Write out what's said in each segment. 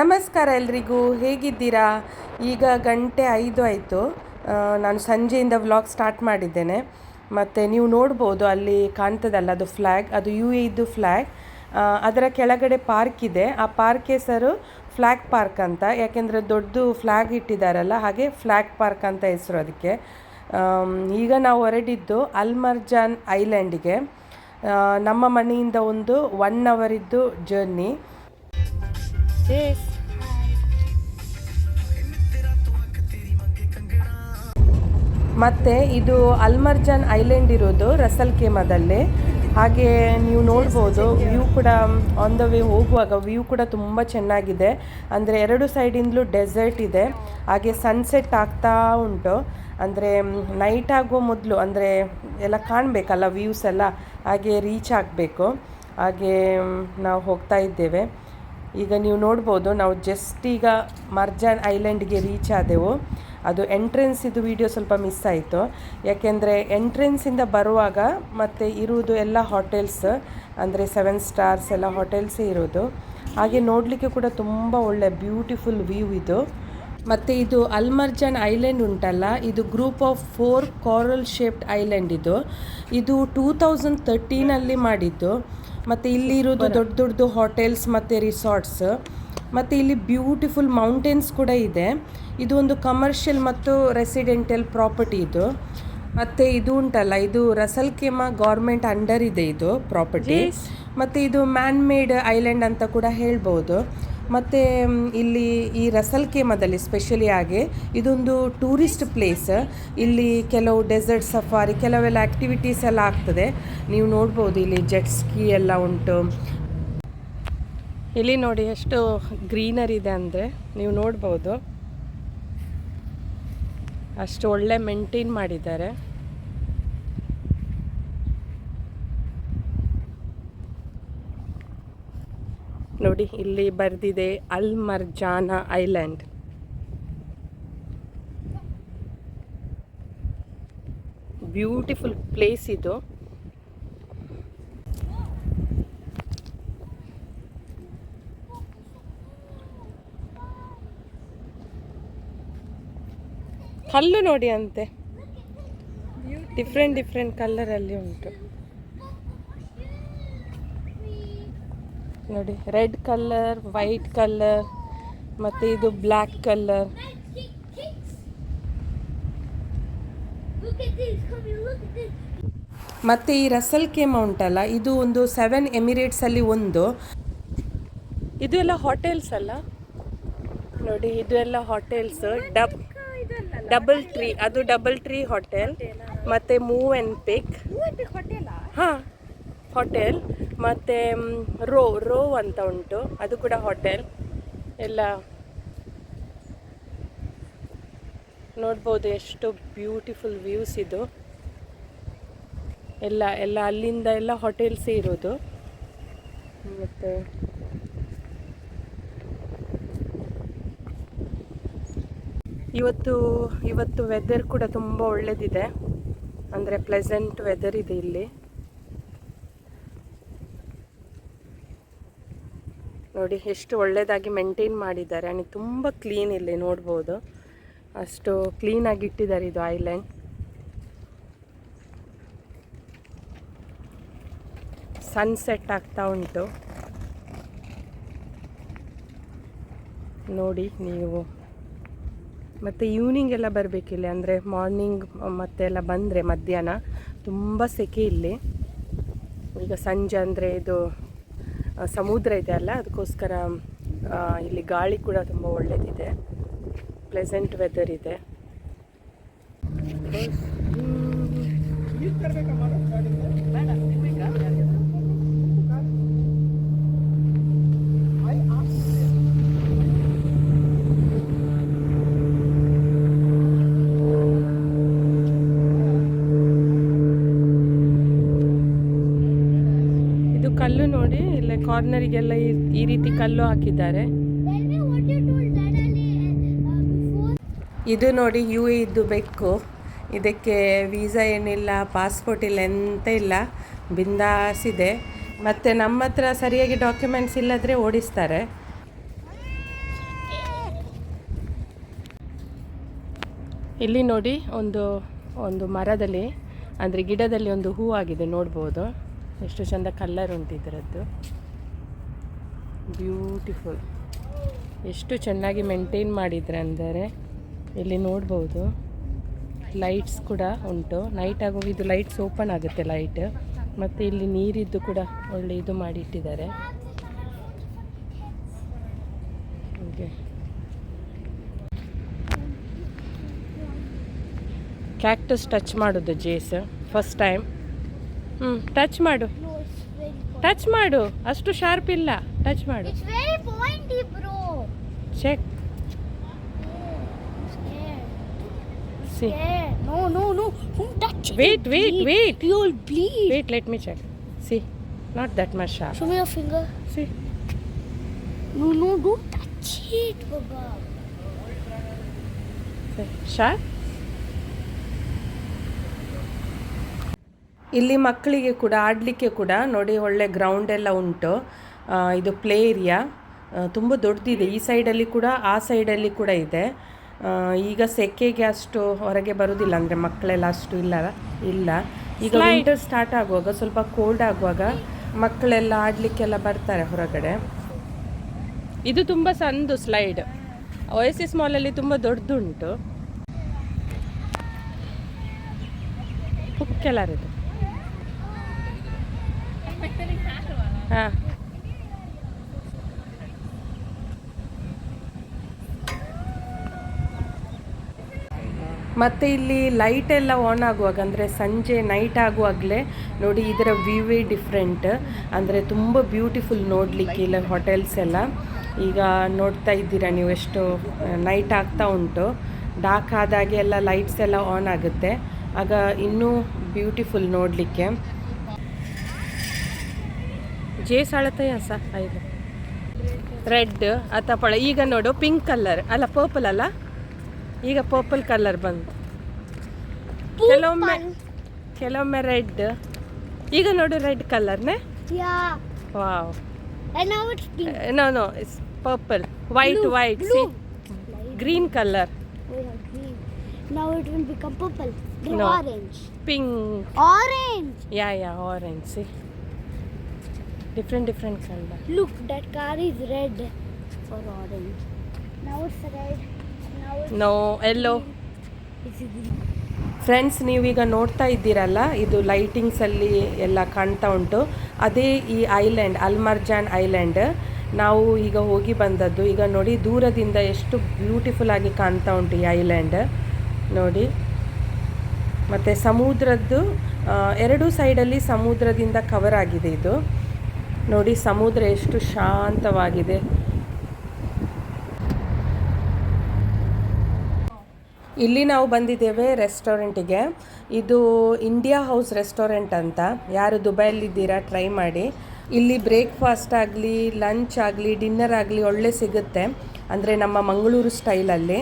ನಮಸ್ಕಾರ ಎಲ್ರಿಗೂ, ಹೇಗಿದ್ದೀರಾ? ಈಗ ಗಂಟೆ ಐದು ಆಯಿತು. ನಾನು ಸಂಜೆಯಿಂದ ವ್ಲಾಗ್ ಸ್ಟಾರ್ಟ್ ಮಾಡಿದ್ದೇನೆ. ಮತ್ತು ನೀವು ನೋಡ್ಬೋದು, ಅಲ್ಲಿ ಕಾಣ್ತದಲ್ಲ ಅದು ಫ್ಲ್ಯಾಗ್ ಅದು ಯು ಎದು ಫ್ಲ್ಯಾಗ್ ಅದರ ಕೆಳಗಡೆ ಪಾರ್ಕ್ ಇದೆ. ಆ ಪಾರ್ಕ್ ಹೆಸರು ಫ್ಲ್ಯಾಗ್ ಪಾರ್ಕ್ ಅಂತ. ಯಾಕೆಂದರೆ ದೊಡ್ಡದು ಫ್ಲ್ಯಾಗ್ ಇಟ್ಟಿದ್ದಾರಲ್ಲ, ಹಾಗೆ ಫ್ಲ್ಯಾಗ್ ಪಾರ್ಕ್ ಅಂತ ಹೆಸರು ಅದಕ್ಕೆ. ಈಗ ನಾವು ಹೊರಟಿದ್ದು ಅಲ್ಮರ್ಜಾನ್ ಐಲ್ಯಾಂಡಿಗೆ. ನಮ್ಮ ಮನೆಯಿಂದ ಒಂದು ಒನ್ ಅವರಿದ್ದು ಜರ್ನಿ ಮತ್ತು ಇದು ಅಲ್ಮರ್ಜಾನ್ ಐಲ್ಯಾಂಡ್ ಇರೋದು ರಸಲ್ ಕೇಮದಲ್ಲಿ ಹಾಗೆ ನೀವು ನೋಡ್ಬೋದು, ವ್ಯೂ ಕೂಡ ಆನ್ ದ ವೇ ಹೋಗುವಾಗ ವ್ಯೂ ಕೂಡ ತುಂಬ ಚೆನ್ನಾಗಿದೆ. ಅಂದರೆ ಎರಡು ಸೈಡಿಂದಲೂ ಡೆಸರ್ಟ್ ಇದೆ. ಹಾಗೆ ಸನ್ಸೆಟ್ ಆಗ್ತಾ ಉಂಟು. ಅಂದರೆ ನೈಟ್ ಆಗೋ ಮೊದಲು, ಅಂದರೆ ಎಲ್ಲ ಕಾಣಬೇಕಲ್ಲ ವ್ಯೂಸ್ ಎಲ್ಲ, ಹಾಗೆ ರೀಚ್ ಆಗಬೇಕು. ಹಾಗೆ ನಾವು ಹೋಗ್ತಾ ಇದ್ದೇವೆ. ಈಗ ನೀವು ನೋಡ್ಬೋದು, ನಾವು ಜಸ್ಟ್ ಈಗ ಮರ್ಜಾನ್ ಐಲ್ಯಾಂಡ್ಗೆ ರೀಚ್ ಆದೆವು. ಅದು ಎಂಟ್ರೆನ್ಸ್ ಇದು ವಿಡಿಯೋ ಸ್ವಲ್ಪ ಮಿಸ್ ಆಯಿತು. ಯಾಕೆಂದರೆ ಎಂಟ್ರೆನ್ಸಿಂದ ಬರುವಾಗ ಮತ್ತು ಇರುವುದು ಎಲ್ಲ ಹೋಟೆಲ್ಸ್ ಅಂದರೆ ಸೆವೆನ್ ಸ್ಟಾರ್ಸ್ ಎಲ್ಲ ಹೋಟೆಲ್ಸೇ ಇರೋದು ಹಾಗೆ ನೋಡಲಿಕ್ಕೆ ಕೂಡ ತುಂಬ ಒಳ್ಳೆ ಬ್ಯೂಟಿಫುಲ್ ವ್ಯೂ ಇದು. ಮತ್ತು ಇದು ಅಲ್ಮರ್ಜಾನ್ ಐಲ್ಯಾಂಡ್ ಉಂಟಲ್ಲ, ಇದು group of four coral shaped island ಇದು ಇದು ಟೂ ತೌಸಂಡ್ ತರ್ಟೀನಲ್ಲಿ ಮಾಡಿದ್ದು. ಮತ್ತು ಇಲ್ಲಿ ಇರೋದು ದೊಡ್ಡ ದೊಡ್ಡದು ಹೋಟೆಲ್ಸ್ ಮತ್ತೆ ರಿಸಾರ್ಟ್ಸ್ ಮತ್ತೆ ಇಲ್ಲಿ ಬ್ಯೂಟಿಫುಲ್ ಮೌಂಟೇನ್ಸ್ ಕೂಡ ಇದೆ. ಇದು ಒಂದು ಕಮರ್ಷಿಯಲ್ ಮತ್ತು ರೆಸಿಡೆಂಟಲ್ ಪ್ರಾಪರ್ಟಿ ಇದು. ಮತ್ತೆ ಇದು ಉಂಟಲ್ಲ ಇದು ರಸಲ್ ಕೆಮಾ ಗೌರ್ಮೆಂಟ್ ಅಂಡರ್ ಇದೆ ಇದು ಪ್ರಾಪರ್ಟಿ ಮತ್ತೆ ಇದು ಮ್ಯಾನ್ ಮೇಡ್ ಐಲ್ಯಾಂಡ್ ಅಂತ ಕೂಡ ಹೇಳ್ಬೋದು. ಮತ್ತು ಇಲ್ಲಿ ಈ ರಸಲ್ ಕೇಮದಲ್ಲಿ ಸ್ಪೆಷಲಿ ಆಗಿ ಇದೊಂದು ಟೂರಿಸ್ಟ್ ಪ್ಲೇಸ್ ಇಲ್ಲಿ ಕೆಲವು ಡೆಸರ್ಟ್ ಸಫಾರಿ ಕೆಲವೆಲ್ಲ ಆ್ಯಕ್ಟಿವಿಟೀಸ್ ಎಲ್ಲ ಆಗ್ತದೆ. ನೀವು ನೋಡ್ಬೋದು ಇಲ್ಲಿ ಜೆಟ್ ಸ್ಕೀ ಎಲ್ಲ ಉಂಟು. ಇಲ್ಲಿ ನೋಡಿ ಎಷ್ಟು ಗ್ರೀನರಿ ಇದೆ ಅಂದರೆ ನೀವು ನೋಡ್ಬೋದು. ಅಷ್ಟು ಒಳ್ಳೆ ಮೇಂಟೈನ್ ಮಾಡಿದ್ದಾರೆ. ನೋಡಿ, ಇಲ್ಲಿ ಬರೆದಿದೆ ಅಲ್ ಮರ್ಜಾನ ಐಲ್ಯಾಂಡ್. ಬ್ಯೂಟಿಫುಲ್ ಪ್ಲೇಸ್ ಇದು. ಕಲ್ಲು ನೋಡಿ ಅಂತೆ. ಡಿಫ್ರೆಂಟ್ ಡಿಫ್ರೆಂಟ್ ಕಲ್ಲರಲ್ಲಿ ಉಂಟು. ನೋಡಿ ರೆಡ್ ಕಲರ್ ವೈಟ್ ಕಲರ್ ಮತ್ತು ಇದು ಬ್ಲ್ಯಾಕ್ ಕಲರ್. ಮತ್ತು ಈ ರಸಲ್ ಕೇಮ ಉಂಟಲ್ಲ ಇದು ಒಂದು ಸೆವೆನ್ ಎಮಿರೇಟ್ಸಲ್ಲಿ ಒಂದು. ಇದು ಎಲ್ಲ ಹೋಟೆಲ್ಸ್ ಅಲ್ಲ? ನೋಡಿ ಇದು ಎಲ್ಲ ಹೋಟೆಲ್ಸ್ ಡಬ್ ಡಬಲ್ ಟ್ರೀ ಅದು ಡಬಲ್ ಟ್ರೀ ಹೋಟೆಲ್ ಮತ್ತು ಮೂವ್ ಆ್ಯಂಡ್ ಪಿಕ್. ಹಾಂ. ಹೋಟೆಲ್ ಮತ್ತು ರೋ ರೋ ಅಂತ ಉಂಟು. ಅದು ಕೂಡ ಹೋಟೆಲ್ ಎಲ್ಲ ನೋಡ್ಬೋದು ಎಷ್ಟು ಬ್ಯೂಟಿಫುಲ್ ವ್ಯೂಸ್ ಇದು. ಎಲ್ಲ ಎಲ್ಲ ಅಲ್ಲಿಂದ ಎಲ್ಲ ಹೋಟೆಲ್ಸೇ ಇರೋದು. ಮತ್ತು ಇವತ್ತು ಇವತ್ತು ವೆದರ್ ಕೂಡ ತುಂಬ ಒಳ್ಳೆದಿದೆ. ಅಂದರೆ ಪ್ಲೆಸೆಂಟ್ ವೆದರ್ ಇದೆ ಇಲ್ಲಿ. ನೋಡಿ ಎಷ್ಟು ಒಳ್ಳೆಯದಾಗಿ ಮೇಂಟೈನ್ ಮಾಡಿದ್ದಾರೆ. ಆ್ಯಂಡ್ ತುಂಬ ಕ್ಲೀನ್ ಇಲ್ಲಿ ನೋಡ್ಬೋದು. ಅಷ್ಟು ಕ್ಲೀನಾಗಿ ಇಟ್ಟಿದ್ದಾರೆ ಇದು ಐಲ್ಯಾಂಡ್ ಸನ್ಸೆಟ್ ಆಗ್ತಾ ಉಂಟು. ನೋಡಿ ನೀವು. ಮತ್ತು ಈವ್ನಿಂಗ್ ಎಲ್ಲ ಬರಬೇಕಿಲ್ಲಿ ಅಂದರೆ ಮಾರ್ನಿಂಗ್ ಮತ್ತೆ ಎಲ್ಲ ಬಂದರೆ ಮಧ್ಯಾಹ್ನ. ತುಂಬ ಸೆಕೆ ಇಲ್ಲಿ. ಈಗ ಸಂಜೆ ಅಂದರೆ ಇದು ಸಮುದ್ರ ಇದೆ ಅಲ್ಲ ಅದಕ್ಕೋಸ್ಕರ ಇಲ್ಲಿ ಗಾಳಿ ಕೂಡ ತುಂಬ ಒಳ್ಳೆಯದಿದೆ ಪ್ಲೆಸೆಂಟ್ ವೆದರ್ ಇದೆ. ಕಲ್ಲು ನೋಡಿ, ಇಲ್ಲೇ ಕಾರ್ನರಿಗೆಲ್ಲ ಈ ರೀತಿ ಕಲ್ಲು ಹಾಕಿದ್ದಾರೆ. ಇದು ನೋಡಿ ಯು ಎ ಇದ್ದು ಬೆಕ್ಕು. ಇದಕ್ಕೆ ವೀಸಾ ಏನಿಲ್ಲ, ಪಾಸ್ಪೋರ್ಟ್ ಇಲ್ಲ, ಎಂತ ಇಲ್ಲ. ಬಿಂದಾಸಿದೆ ಮತ್ತು ನಮ್ಮ ಹತ್ರ ಸರಿಯಾಗಿ ಡಾಕ್ಯುಮೆಂಟ್ಸ್ ಇಲ್ಲದ್ರೆ ಓಡಿಸ್ತಾರೆ. ಇಲ್ಲಿ ನೋಡಿ ಒಂದು ಒಂದು ಮರದಲ್ಲಿ, ಅಂದರೆ ಗಿಡದಲ್ಲಿ ಒಂದು ಹೂವಾಗಿದೆ ನೋಡ್ಬೋದು. ಎಷ್ಟು ಚಂದ ಕಲ್ಲರ್ ಉಂಟು ಇದರದ್ದು. ಬ್ಯೂಟಿಫುಲ್ ಎಷ್ಟು ಚೆನ್ನಾಗಿ ಮೇಂಟೈನ್ ಮಾಡಿದ್ರೆ ಅಂದರೆ, ಇಲ್ಲಿ ನೋಡ್ಬೋದು ಲೈಟ್ಸ್ ಕೂಡ ಉಂಟು. ನೈಟ್ ಆಗೋ ಇದು ಲೈಟ್ಸ್ ಓಪನ್ ಆಗುತ್ತೆ ಲೈಟ್ ಮತ್ತು ಇಲ್ಲಿ ನೀರಿದ್ದು ಕೂಡ ಒಳ್ಳೆ ಇದು ಮಾಡಿಟ್ಟಿದ್ದಾರೆ. ಕ್ಯಾಕ್ಟಸ್ ಟಚ್ ಮಾಡೋದು ಜೇಸ್ ಫಸ್ಟ್ ಟೈಮ್ ಹ್ಞೂ ಟಚ್ ಮಾಡು No, it's very pointy. Touch ಮಾಡು ಅಷ್ಟು ಶಾರ್ಪ್ ಇಲ್ಲ ಟಚ್ ಮಾಡು It's very pointy, bro. Check I'm scared. See Scared. No, no, no. Don't touch it. Wait, wait, Bleed. wait. You'll bleed. Wait let me check see not that much sharp Show me your finger. See No, no, don't touch it, Baba. Sharp ಇಲ್ಲಿ ಮಕ್ಕಳಿಗೆ ಕೂಡ ಆಡಲಿಕ್ಕೆ ಕೂಡ ನೋಡಿ ಒಳ್ಳೆ ground ಎಲ್ಲ ಉಂಟು. ಇದು ಪ್ಲೇ ಏರಿಯಾ ತುಂಬ ದೊಡ್ಡದಿದೆ ಈ ಸೈಡಲ್ಲಿ ಕೂಡ ಆ ಸೈಡಲ್ಲಿ ಕೂಡ ಇದೆ. ಈಗ ಸೆಕೆಗೆ ಅಷ್ಟು ಹೊರಗೆ ಬರೋದಿಲ್ಲ ಅಂದರೆ ಮಕ್ಕಳೆಲ್ಲ ಅಷ್ಟು ಇಲ್ಲ ಇಲ್ಲ. ಈಗ ವಿಂಟರ್ ಸ್ಟಾರ್ಟ್ ಆಗುವಾಗ ಸ್ವಲ್ಪ ಕೋಲ್ಡ್ ಆಗುವಾಗ ಮಕ್ಕಳೆಲ್ಲ ಆಡಲಿಕ್ಕೆಲ್ಲ ಬರ್ತಾರೆ ಹೊರಗಡೆ. ಇದು ತುಂಬ ಸಂದು ಸ್ಲೈಡ್ ಒಯಸಿಸ್ ಮಾಲಲ್ಲಿ ತುಂಬ ದೊಡ್ಡದುಂಟು ಕೆಲರ್ ಇದು ಹಾಂ ಮತ್ತು ಇಲ್ಲಿ ಲೈಟ್ ಎಲ್ಲ ಆನ್ ಆಗುವಾಗ ಅಂದರೆ ಸಂಜೆ ನೈಟ್ ಆಗುವಾಗಲೇ ನೋಡಿ ಇದರ ವ್ಯೂವೇ ಡಿಫ್ರೆಂಟ್ ಅಂದರೆ ತುಂಬ ಬ್ಯೂಟಿಫುಲ್ ನೋಡಲಿಕ್ಕೆ ಇಲ್ಲ ಹೋಟೆಲ್ಸ್ ಎಲ್ಲ. ಈಗ ನೋಡ್ತಾ ಇದ್ದೀರಾ ನೀವು ಎಷ್ಟು ನೈಟ್ ಆಗ್ತಾ ಉಂಟು. ಡಾರ್ಕ್ ಆದಾಗೆ ಎಲ್ಲ ಲೈಟ್ಸ್ ಎಲ್ಲ ಆನ್ ಆಗುತ್ತೆ. ಆಗ ಇನ್ನೂ ಬ್ಯೂಟಿಫುಲ್ ನೋಡಲಿಕ್ಕೆ. ಜೇಸ್ ಅಳತೆಯ ಸ ಐದು. ರೆಡ್ ಅಥವಾ ಈಗ ನೋಡು ಪಿಂಕ್ ಕಲರ್ ಅಲ್ಲ ಪರ್ಪಲ್ ಅಲ್ಲ? ಈಗ ಪರ್ಪಲ್ ಕಲರ್ ಬಂತು. ಕೆಲವೊಮ್ಮೆ ಕೆಲವೊಮ್ಮೆ ರೆಡ್ ಈಗ ನೋಡು red ಕಲರ್ನೇ. Wow. No no it's purple white white see green colour yeah, green. Now it will become purple. No. orange. Pink orange yeah yeah orange see different different color. Look, that car is red or orange. Now it's red. Now it's, No, yellow. it's green. Friends ನೀವೀಗ ನೋಡ್ತಾ ಇದ್ದೀರಲ್ಲ ಇದು ಲೈಟಿಂಗ್ಸಲ್ಲಿ ಎಲ್ಲ ಕಾಣ್ತಾ ಉಂಟು ಅದೇ ಈ island ಅಲ್ಮರ್ಜಾನ್ island ನಾವು ಈಗ ಹೋಗಿ ಬಂದದ್ದು ಈಗ ನೋಡಿ ದೂರದಿಂದ ಎಷ್ಟು ಬ್ಯೂಟಿಫುಲ್ ಆಗಿ ಕಾಣ್ತಾ ಉಂಟು ಈ ಐಲ್ಯಾಂಡ್ ನೋಡಿ ಮತ್ತು ಸಮುದ್ರದ್ದು ಎರಡೂ ಸೈಡಲ್ಲಿ ಸಮುದ್ರದಿಂದ ಕವರ್ ಆಗಿದೆ ಇದು ನೋಡಿ, ಸಮುದ್ರ ಎಷ್ಟು ಶಾಂತವಾಗಿದೆ. ಇಲ್ಲಿ ನಾವು ಬಂದಿದ್ದೇವೆ ರೆಸ್ಟೋರೆಂಟಿಗೆ. ಇದು ಇಂಡಿಯಾ ಹೌಸ್ ರೆಸ್ಟೋರೆಂಟ್ ಅಂತ. ಯಾರು ದುಬೈಯಲ್ಲಿದ್ದೀರಾ, ಟ್ರೈ ಮಾಡಿ. ಇಲ್ಲಿ ಬ್ರೇಕ್ಫಾಸ್ಟ್ ಆಗಲಿ, ಲಂಚ್ ಆಗಲಿ, ಡಿನ್ನರ್ ಆಗಲಿ ಒಳ್ಳೆ ಸಿಗುತ್ತೆ. ಅಂದರೆ ನಮ್ಮ ಮಂಗಳೂರು ಸ್ಟೈಲಲ್ಲಿ.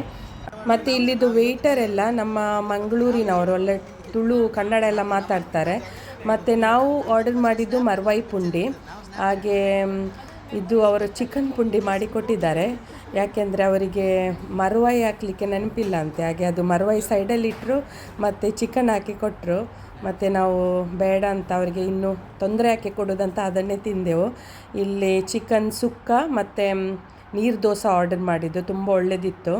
ಮತ್ತು ಇಲ್ಲಿದು ವೇಟರ್ ಎಲ್ಲ ನಮ್ಮ ಮಂಗಳೂರಿನವರು ಒಳ್ಳೆ ತುಳು ಕನ್ನಡ ಎಲ್ಲ ಮಾತಾಡ್ತಾರೆ. ಮತ್ತು ನಾವು ಆರ್ಡರ್ ಮಾಡಿದ್ದು ಮರ್ವಾಯಿ ಪುಂಡಿ ಹಾಗೆ ಇದು ಅವರು ಚಿಕನ್ ಪುಂಡಿ ಮಾಡಿ ಕೊಟ್ಟಿದ್ದಾರೆ. ಯಾಕೆಂದರೆ ಅವರಿಗೆ ಮರುವಾಯಿ ಹಾಕಲಿಕ್ಕೆ ನೆನಪಿಲ್ಲ ಅಂತೆ. ಹಾಗೆ ಅದು ಮರುವಾಯಿ ಸೈಡಲ್ಲಿ ಇಟ್ಟರು ಮತ್ತು ಚಿಕನ್ ಹಾಕಿ ಕೊಟ್ಟರು ಮತ್ತು ನಾವು ಬೇಡ ಅಂತ ಅವರಿಗೆ ಇನ್ನೂ ತೊಂದರೆ ಹಾಕಿ ಕೊಡೋದಂತ ಅದನ್ನೇ ತಿಂದೆವು. ಇಲ್ಲಿ ಚಿಕನ್ ಸುಕ್ಕ ಮತ್ತು ನೀರು ದೋಸೆ ಆರ್ಡರ್ ಮಾಡಿದ್ದು. ತುಂಬ ಒಳ್ಳೆಯದಿತ್ತು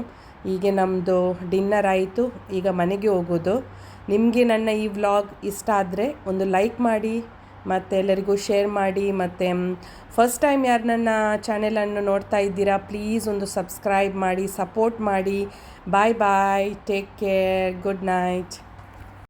ಹೀಗೆ ನಮ್ಮದು ಡಿನ್ನರ್ ಆಯಿತು. ಈಗ ಮನೆಗೆ ಹೋಗೋದು. ನಿಮಗೆ ನನ್ನ ಈ ವ್ಲಾಗ್ ಇಷ್ಟ ಆದರೆ ಒಂದು ಲೈಕ್ ಮಾಡಿ ಮತ್ತು ಎಲ್ಲರಿಗೂ ಶೇರ್ ಮಾಡಿ, ಮತ್ತು ಫಸ್ಟ್ ಟೈಮ್ ಯಾರು ನನ್ನ ಚಾನೆಲನ್ನು ನೋಡ್ತಾ ಇದ್ದೀರಾ ಪ್ಲೀಸ್ ಒಂದು ಸಬ್ಸ್ಕ್ರೈಬ್ ಮಾಡಿ ಸಪೋರ್ಟ್ ಮಾಡಿ. Bye bye take care good night